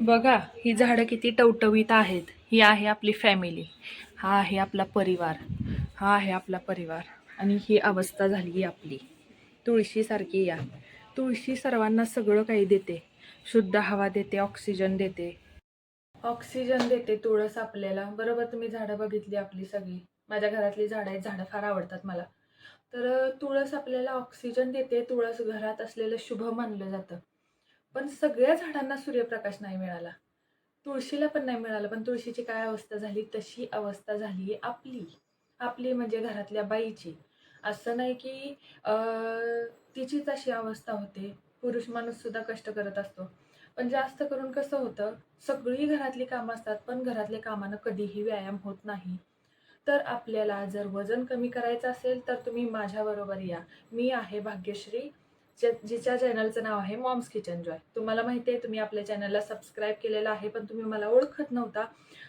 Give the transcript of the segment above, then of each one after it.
बघा ही झाडं किती टवटवीत आहेत. ही आहे आपली फॅमिली हा आहे आपला परिवार. हा आहे आपला परिवार. आणि ही अवस्था झाली आपली. तुळशीसारखी या. तुळशी सर्वांना सगळं काही देते. शुद्ध हवा देते ऑक्सिजन देते. ऑक्सिजन देते तुळस आपल्याला. बरोबर तुम्ही झाडं बघितली आपली सगळी. माझ्या घरातली झाडं आहेत झाडं फार आवडतात मला. तर तुळस आपल्याला ऑक्सिजन देते. तुळस घरात असलेलं शुभ मानलं जातं. पण सगळ्या झाडांना सूर्यप्रकाश नाही मिळाला. तुळशीला पण नाही मिळाला पण तुळशीची काय अवस्था झाली? तशी अवस्था झाली आपली. आपली म्हणजे घरातल्या बाईची. असं नाही की तिचीच अशी अवस्था होते. पुरुष माणूस सुद्धा कष्ट करत असतो. पण जास्त करून कसं होतं सगळी घरातली कामं असतात पण घरातल्या कामानं कधीही व्यायाम होत नाही. तर आपल्याला जर वजन कमी करायचं असेल तर तुम्ही माझ्याबरोबर या. मी आहे भाग्यश्री जिच्या चॅनलचं नाव आहे मॉम्स किचन जॉय तुम्हाला माहिती आहे तुम्ही आपल्या चॅनलला सबस्क्राईब केलेलं आहे पण तुम्ही मला ओळखत नव्हता.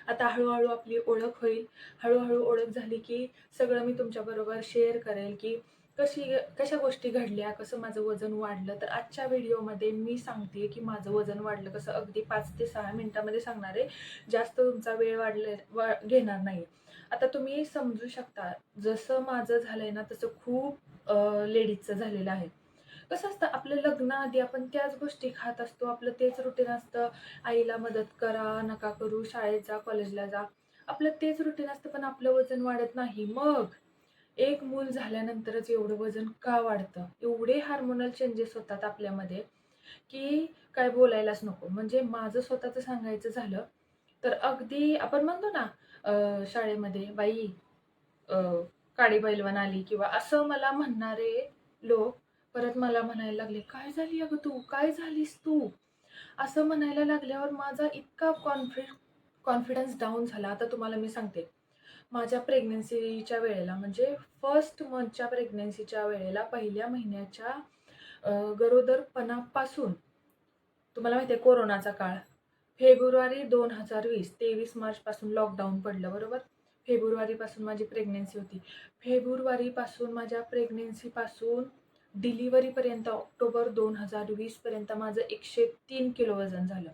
आता हळूहळू आपली ओळख होईल. हळूहळू ओळख झाली की सगळं मी तुमच्याबरोबर शेअर करेल की कशी कशा गोष्टी घडल्या कसं माझं वजन वाढलं. तर आजच्या व्हिडिओमध्ये मी सांगते की माझं वजन वाढलं कसं. अगदी पाच ते सहा मिनिटामध्ये सांगणार. आहे जास्त तुमचा वेळ वाढले वा घेणार नाही. आता तुम्ही समजू शकता जसं माझं झालं आहे ना तसं खूप लेडीजचं झालेलं आहे. कसं असतं आपलं लग्नाआधी आपण त्याच गोष्टी खात असतो आपलं तेच रुटीन असतं. आईला मदत करा नका करू शाळेत जा कॉलेजला जा. आपलं तेच रुटीन असतं पण आपलं वजन वाढत नाही. मग एक मूल झाल्यानंतरच एवढं वजन का वाढतं? एवढे हार्मोनल चेंजेस होतात आपल्यामध्ये की काय बोलायलाच नको. म्हणजे माझं स्वतःचं सांगायचं झालं तर अगदी आपण म्हणतो ना शाळेमध्ये बाई काडी बैलवान आली किंवा असं मला म्हणणारे लोक परत मला म्हणायला लागले काय झाली अगं तू? काय झालीस तू? असं म्हणायला लागल्यावर माझा इतका कॉन्फि कॉन्फिडन्स डाऊन झाला. आता तुम्हाला मी सांगते. माझ्या प्रेग्नन्सीच्या वेळेला म्हणजे फर्स्ट मंथच्या प्रेग्नन्सीच्या वेळेला पहिल्या महिन्याच्या गरोदरपणापासून तुम्हाला माहिती आहे कोरोनाचा काळ. फेब्रुवारी दोन हजार वीस तेवीस मार्चपासून लॉकडाऊन पडलं बरोबर? फेब्रुवारीपासून माझी प्रेग्नेन्सी होती. फेब्रुवारीपासून माझ्या प्रेग्नेन्सीपासून डिलिव्हरीपर्यंत ऑक्टोबर दोन हजार वीसपर्यंत माझं एकशे तीन किलो वजन झालं.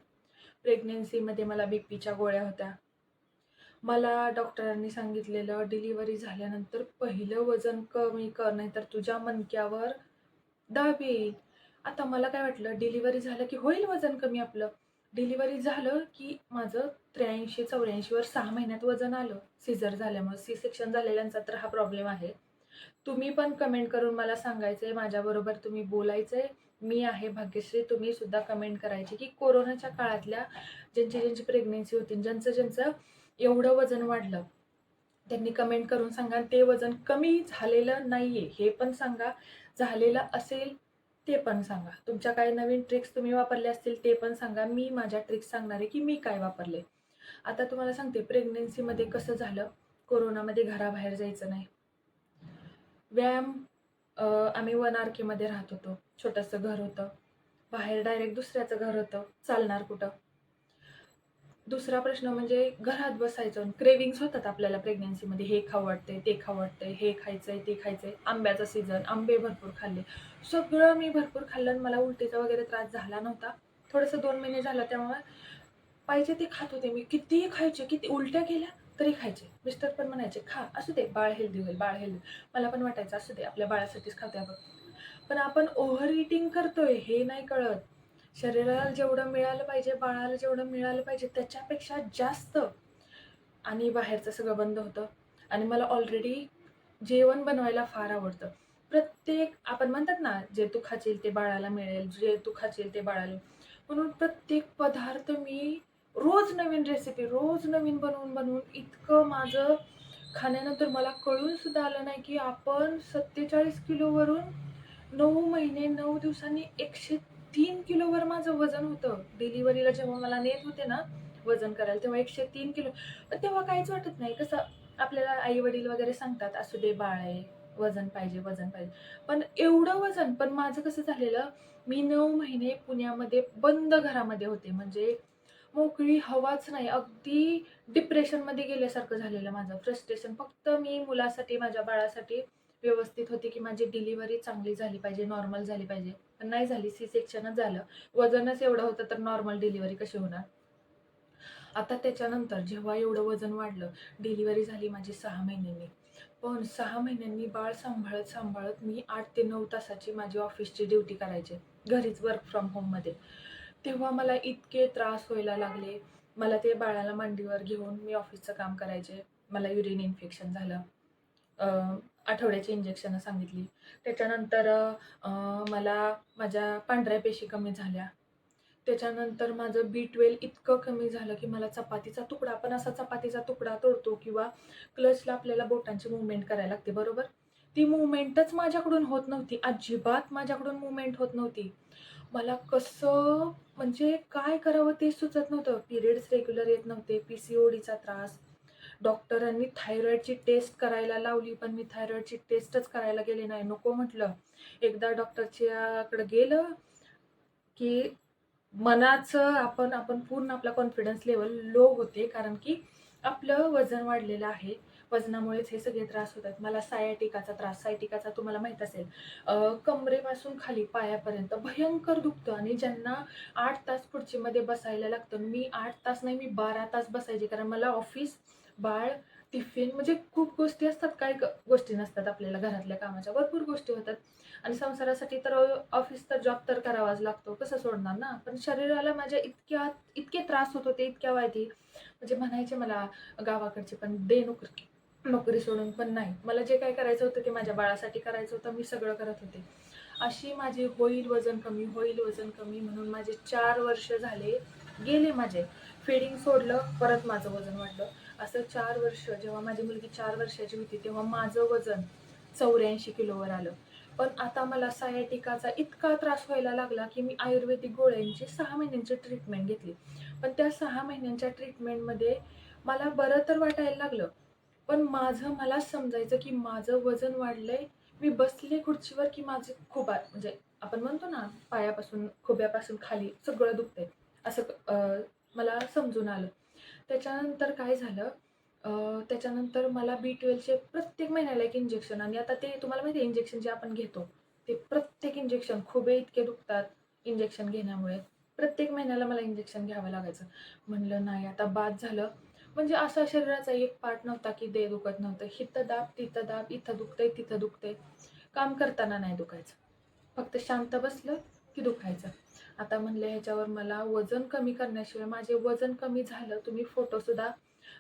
प्रेग्नेन्सीमध्ये मला बी पीच्या गोळ्या होत्या. मला डॉक्टरांनी सांगितलेलं डिलिव्हरी झाल्यानंतर पहिलं वजन कमी कर नाही तर तुझ्या मनक्यावर दाब येईल. आता मला काय वाटलं डिलिव्हरी झालं की होईल वजन कमी आपलं? डिलिव्हरी झालं की माझं त्र्याऐंशी चौऱ्याऐंशीवर सहा महिन्यात वजन आलं. सिझर झाल्यामुळे सी सेक्शन झालेल्यांचा तर हा प्रॉब्लेम आहे. तुम्ही पण कमेंट करून मला सांगायचं आहे माझ्याबरोबर तुम्ही बोलायचं आहे मी आहे भाग्यश्री तुम्ही सुद्धा कमेंट करायची की कोरोनाच्या काळातल्या ज्यांची ज्यांची प्रेग्नेन्सी होती ज्यांचं ज्यांचं एवढं वजन वाढलं त्यांनी कमेंट करून सांगा. ते वजन कमी झालेलं नाही आहे हे पण सांगा. झालेलं असेल ते पण सांगा. तुमच्या काही नवीन ट्रिक्स तुम्ही वापरले असतील ते पण सांगा. मी माझ्या ट्रिक्स सांगणार आहे की मी काय वापरले. आता तुम्हाला सांगते प्रेग्नेन्सीमध्ये कसं झालं? कोरोनामध्ये घराबाहेर जायचं नाही. व्यायाम आम्ही वन आर केमध्ये राहत होतो. छोटंसं घर होतं. बाहेर डायरेक्ट दुसऱ्याचं घर होतं. चालणार कुठं? दुसरा प्रश्न म्हणजे घरात बसायचं. क्रेविंग्स होतात आपल्याला प्रेग्नन्सीमध्ये हे खाऊ वाटते ते खाऊ वाटते हे खायचंय ते खायचंय. आंब्याचा सीझन आंबे भरपूर खाल्ले. सगळं मी भरपूर खाल्लं आणि मला उलटीचा वगैरे त्रास झाला नव्हता. थोडंसं दोन महिने झालं त्यामुळे पाहिजे ते खात होते मी. कितीही खायचे किती उलट्या केल्या तरी खायचे. मिस्टर पण म्हणायचे खा असू दे बाळ हेल्दी होईल बाळ हेल्दी मला पण वाटायचं असू दे आपल्या बाळासाठीच खाते आपण पण आपण ओव्हर इटिंग करतोय हे नाही कळत. शरीराला जेवढं मिळालं पाहिजे बाळाला जेवढं मिळालं पाहिजे त्याच्यापेक्षा जास्त आणि बाहेरचं सगळं बंद होतं. आणि मला ऑलरेडी जेवण बनवायला फार आवडतं. प्रत्येक आपण म्हणतात ना जे तू खाशील ते बाळाला मिळेल जे तू खाशील ते बाळाला. म्हणून प्रत्येक पदार्थ मी रोज नवीन रेसिपी रोज नवीन बनवून बनवून इतकं माझं खाण्यानंतर मला कळून सुद्धा आलं नाही की आपण सत्तेचाळीस किलोवरून नऊ महिने नऊ दिवसांनी एकशे तीन किलोवर माझं वजन होतं. डिलिव्हरीला जेव्हा मला नेत होते ना वजन करायला तेव्हा एकशे तीन किलो. पण तेव्हा काहीच वाटत नाही. कसं आपल्याला आई वडील वगैरे सांगतात असू दे बाळ आहे वजन पाहिजे वजन पाहिजे. पण एवढं वजन पण माझं कसं झालेलं मी नऊ महिने पुण्यामध्ये बंद घरामध्ये होते. म्हणजे मोकळी हवाच नाही. अगदी डिप्रेशनमध्ये गेल्यासारखं झालेलं माझं. फ्रस्ट्रेशन फक्त मी मुलासाठी माझ्या बाळासाठी व्यवस्थित होती की माझी डिलिव्हरी चांगली झाली पाहिजे नॉर्मल झाली पाहिजे. पण नाही झाली. सी सेक्शनच झालं. वजनच एवढं होतं तर नॉर्मल डिलिव्हरी कशी होणार? आता त्याच्यानंतर जेव्हा एवढं वजन वाढलं डिलिव्हरी झाली माझी सहा महिन्यांनी. पण सहा महिन्यांनी बाळ सांभाळत सांभाळत मी आठ ते नऊ तासाची माझी ऑफिसची ड्युटी करायचे. घरीच वर्क फ्रॉम होममध्ये तेव्हा मला इतके त्रास व्हायला लागले. मला ते बाळाला मांडीवर घेऊन मी ऑफिसचं काम करायचे. मला युरिन इन्फेक्शन झालं. आठवड्याची इंजेक्शनं सांगितली. त्याच्यानंतर मला माझ्या पांढऱ्या पेशी कमी झाल्या. त्याच्यानंतर माझं बी ट्वेल्व इतकं कमी झालं की मला चपातीचा तुकडा पण असा चपातीचा तुकडा तोडतो किंवा क्लचला आपल्याला बोटांची मुवमेंट करायला लागते बरोबर? ती मुवमेंटच माझ्याकडून होत नव्हती. अजिबात माझ्याकडून मुवमेंट होत नव्हती. मला कसं म्हणजे काय करावं ते सुचत नव्हतं. पिरियड्स रेग्युलर येत नव्हते. पी सी ओडीचा त्रास. डॉक्टरांनी थायरॉईडची टेस्ट करायला लावली पण मी थायरॉईडची टेस्टच करायला गेले नाही. नको म्हटलं. एकदा डॉक्टरच्याकडे गेलं की मनाचं आपण आपण पूर्ण आपला कॉन्फिडन्स लेवल लो होते. कारण की आपलं वजन वाढलेलं आहे. वजनामुळेच हे सगळे त्रास होत आहेत मला सायाटिकाचा त्रास सायटिकाचा तुम्हाला माहीत असेल. कमरेपासून खाली पायापर्यंत भयंकर दुखतं आणि ज्यांना आठ तास खुर्चीमध्ये बसायला लागतं मी आठ तास नाही मी बारा तास बसायचे. कारण मला ऑफिस बाळ टिफिन म्हणजे खूप गोष्टी असतात काय गोष्टी नसतात आपल्याला घरातल्या कामाच्या. भरपूर गोष्टी होतात. आणि संसारासाठी तर ऑफिसचा जॉब तर करावाच लागतो कसं सोडणार ना? पण शरीराला माझ्या इतक्या इतके त्रास होत होते इतक्या वाईटी म्हणजे म्हणायचे मला गावाकडचे पण दे नोकरी नोकरी सोडून पण नाही. मला जे काय करायचं होतं ते माझ्या बाळासाठी करायचं होतं मी सगळं करत होते. अशी माझी होईल वजन कमी होईल वजन कमी म्हणून माझे चार वर्ष झाले गेले माझे. फिडिंग सोडलं परत माझं वजन वाढलं. असं चार वर्ष जेव्हा माझी मुलगी चार वर्षाची होती तेव्हा माझं वजन चौऱ्याऐंशी किलोवर आलं. पण आता मला सायाटिकाचा इतका त्रास व्हायला लागला की मी आयुर्वेदिक गोळ्यांची सहा महिन्यांची ट्रीटमेंट घेतली. पण त्या सहा महिन्यांच्या ट्रीटमेंटमध्ये मला बरं तर वाटायला लागलं पण माझं मला समजायचं की माझं वजन वाढलंय मी बसले खुर्चीवर की माझं खूप म्हणजे आपण म्हणतो ना पायापासून खोब्यापासून खाली सगळं दुखतंय असं मला समजून आलं. त्याच्यानंतर काय झालं? त्याच्यानंतर मला बी ट्वेल्वचे प्रत्येक महिन्याला एक इंजेक्शन आणि आता ते तुम्हाला माहिती आहे इंजेक्शन जे आपण घेतो ते प्रत्येक इंजेक्शन खुबे इतके दुखतात इंजेक्शन घेण्यामुळे. प्रत्येक महिन्याला मला इंजेक्शन घ्यावं लागायचं. म्हणलं नाही आता बाद झालं. म्हणजे असा शरीराचा एक पार्ट नव्हता की दे दुखत नव्हतं. हिथं दाब तिथं दाब इथं दुखतंय तिथं दुखतंय. काम करताना नाही दुखायचं. फक्त शांत बसलं की दुखायचं. आता म्हणलं ह्याच्यावर मला वजन कमी करण्याशिवाय माझे वजन कमी झालं तुम्ही फोटोसुद्धा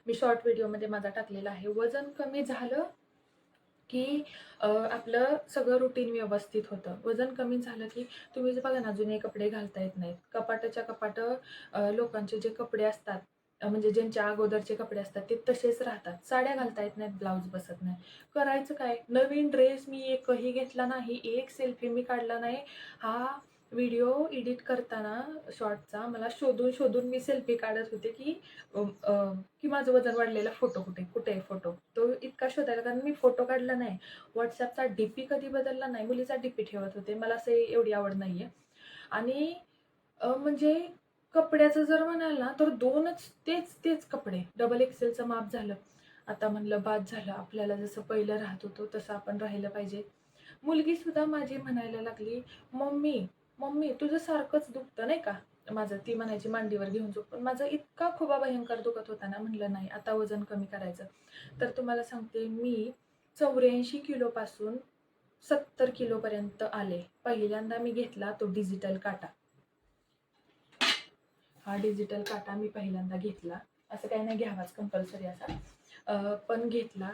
मी शॉर्ट व्हिडिओमध्ये माझा टाकलेला आहे. वजन कमी झालं की आपलं सगळं रुटीन व्यवस्थित होतं. वजन कमी झालं की तुम्ही जे बघा ना जुने कपडे घालता येत नाहीत. कपाटाच्या कपाट लोकांचे जे कपडे असतात म्हणजे ज्यांच्या अगोदरचे कपडे असतात ते तसेच राहतात. साड्या घालता येत नाहीत ब्लाऊज बसत नाही. करायचं काय? नवीन ड्रेस मी एकही घेतला नाही एक सेल्फी मी काढला नाही. हा व्हिडिओ एडिट करताना शॉर्टचा मला शोधून शोधून मी सेल्फी काढत होते की की माझं वजन वाढलेला फोटो कुठे कुठे आहे फोटो तो इतका शोधायला कारण मी फोटो काढला नाही. व्हॉट्सॲपचा डी पी कधी बदलला नाही मुलीचा डी पी ठेवत होते. मला असं एवढी आवड नाही आहे आणि म्हणजे कपड्याचं जर म्हणाल ना तर दोनच तेच तेच कपडे. डबल एक्सेलचं माप झालं. आता म्हणलं बाद झालं. आपल्याला जसं पहिलं राहत होतो तसं आपण राहिलं पाहिजे. मुलगीसुद्धा माझी म्हणायला लागली मम्मी मम्मी तुझं सारखंच दुखतं नाही का? माझं ती म्हणायची मांडीवर घेऊन झोप. पण माझं इतका खोबा भयंकर दुखत होता ना म्हणलं नाही आता वजन कमी करायचं. तर तुम्हाला सांगते मी चौऱ्याऐंशी किलोपासून सत्तर किलोपर्यंत आले. पहिल्यांदा मी घेतला तो डिजिटल काटा. हा डिजिटल काटा मी पहिल्यांदा घेतला. असं काही नाही घ्यावाच कंपल्सरी असा. पण घेतला.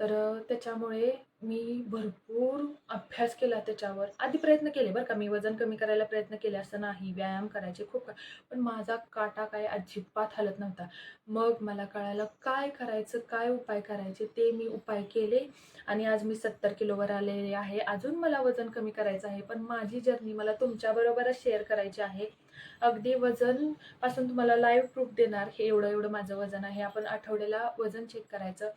तर त्याच्यामुळे मी भरपूर अभ्यास केला त्याच्यावर. आधी प्रयत्न केले बरं का मी वजन कमी करायला प्रयत्न केले असं नाही. व्यायाम करायचे खूप काय पण माझा काटा काय अजिबात हलत नव्हता. मग मला कळायला काय करायचं काय उपाय करायचे ते मी उपाय केले आणि आज मी सत्तर किलोवर आलेले आहे. अजून मला वजन कमी करायचं आहे पण माझी जर्नी मला तुमच्याबरोबरच शेअर करायची आहे. अगदी वजनपासून तुम्हाला लाईव्ह प्रूफ देणार. हे एवढं एवढं माझं वजन आहे. आपण आठवड्याला वजन चेक करायचं.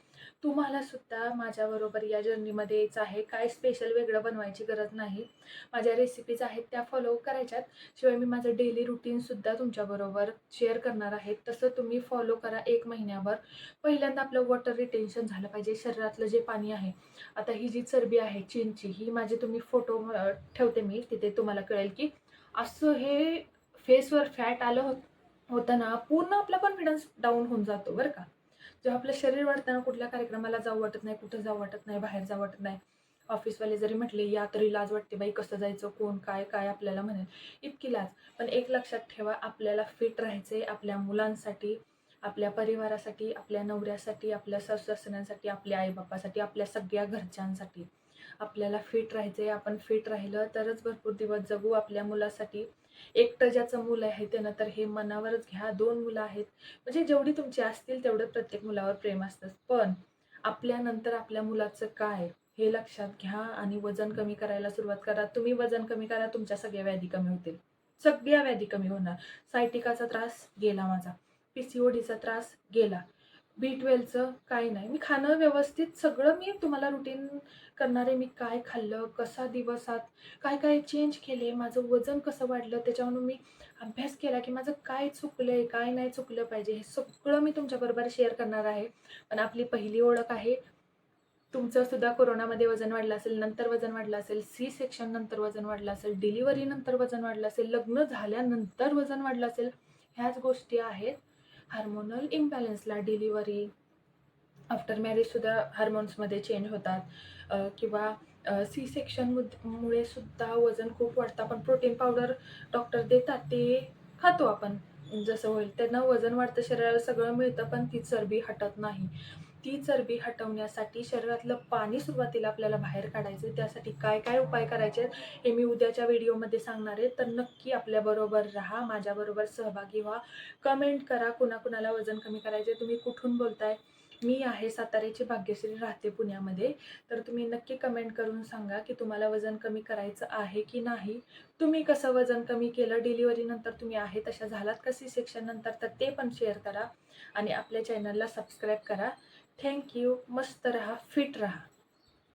तुम्हाला सुद्धा माझ्याबरोबर या जर्नीमध्ये यायचं आहे. काय स्पेशल वेगळं बनवायची गरज नाही. माझ्या रेसिपीज आहेत त्या फॉलो करायच्यात. शिवाय मी माझं डेली रुटीनसुद्धा तुमच्याबरोबर शेअर करणार आहे. तसं तुम्ही फॉलो करा एक महिन्यावर पहिल्यांदा आपलं वॉटर रिटेन्शन झालं पाहिजे. शरीरातलं जे पाणी आहे आता ही जी चरबी आहे चीनची ही माझे तुम्ही फोटो ठेवते मी. तिथे तुम्हाला कळेल की असं हे फेसवर फॅट आलं होत होतं ना पूर्ण आपला कॉन्फिडन्स डाऊन होऊन जातो बरं का. जेव्हा आपलं शरीर वाढताना कुठल्या कार्यक्रमाला जाऊ वाटत नाही कुठं जाऊ वाटत नाही बाहेर जाऊ वाटत नाही. ऑफिसवाले जरी म्हटले या तरी लाज वाटते बाई कसं जायचं कोण काय काय आपल्याला म्हणेल. इतकी लाज. पण एक लक्षात ठेवा आपल्याला फिट राहायचं आहे आपल्या मुलांसाठी आपल्या परिवारासाठी आपल्या नवऱ्यासाठी आपल्या सासऱ्यांसाठी आपल्या आईबापासाठी आपल्या सगळ्या घरच्यांसाठी. आपल्याला फिट राहायचं आहे आपण फिट राहिलं तरच भरपूर दिवस जगू आपल्या मुलासाठी. एकटं ज्याचं मुलं आहे त्यानं तर हे मनावरच घ्या. दोन मुलं आहेत. म्हणजे जेवढी तुमची असतील तेवढं प्रत्येक मुलावर प्रेम असतं. पण आपल्यानंतर आपल्या मुलाचं काय हे लक्षात घ्या आणि वजन कमी करायला सुरुवात करा. तुम्ही वजन कमी करा तुमच्या सगळ्या व्याधी कमी होतील. सगळ्या व्याधी कमी होणार. सायटिकाचा त्रास गेला माझा. पी सी ओ डीचा त्रास गेला. बी ट्वेल्वचं काही नाही. मी खाणं व्यवस्थित सगळं मी तुम्हाला रुटीन करणारे मी काय खाल्लं कसा दिवसात काय काय चेंज केले माझं वजन कसं वाढलं त्याच्यावरून मी अभ्यास केला की माझं काय चुकलं आहे काय नाही चुकलं पाहिजे हे सगळं मी तुमच्याबरोबर शेअर करणार आहे. पण आपली पहिली ओळख आहे तुमचं सुद्धा कोरोनामध्ये वजन वाढलं असेल नंतर वजन वाढलं असेल सी सेक्शन नंतर वजन वाढलं असेल डिलिव्हरी नंतर वजन वाढलं असेल लग्न झाल्यानंतर वजन वाढलं असेल ह्याच गोष्टी आहेत. हार्मोनल इम्बॅलन्सला डिलिव्हरी आफ्टर मॅरेजसुद्धा हार्मोन्समध्ये चेंज होतात. किंवा सी सेक्शन मुळे सुद्धा वजन खूप वाढतं. आपण प्रोटीन पावडर डॉक्टर देतात ते खातो आपण. जसं होईल त्यांना वजन वाढतं शरीराला सगळं मिळतं पण ती चरबी हटत नाही. ती चरबी हटवण्यासाठी शरीरातलं पाणी सुरुवातीला आपल्याला बाहेर काढायचं आहे. त्यासाठी काय काय उपाय करायचे आहेत, हे मी उद्याच्या व्हिडिओमध्ये सांगणार आहे. तर नक्की आपल्याबरोबर राहा माझ्याबरोबर सहभागी व्हा. कमेंट करा कुणाकुणाला वजन कमी करायचे तुम्ही कुठून बोलताय? मी आहे साताऱ्याची भाग्यश्री राहते पुण्यामध्ये. तर तुम्ही नक्की कमेंट करून सांगा की तुम्हाला वजन कमी करायचं आहे की नाही. तुम्ही कसं वजन कमी केलं डिलिव्हरीनंतर तुम्ही आहे तशा झालात का सी सेक्शननंतर तर ते पण शेअर करा. आणि आपल्या चॅनलला सबस्क्राईब करा. थँक्यू मस्त रहा. फिट रहा.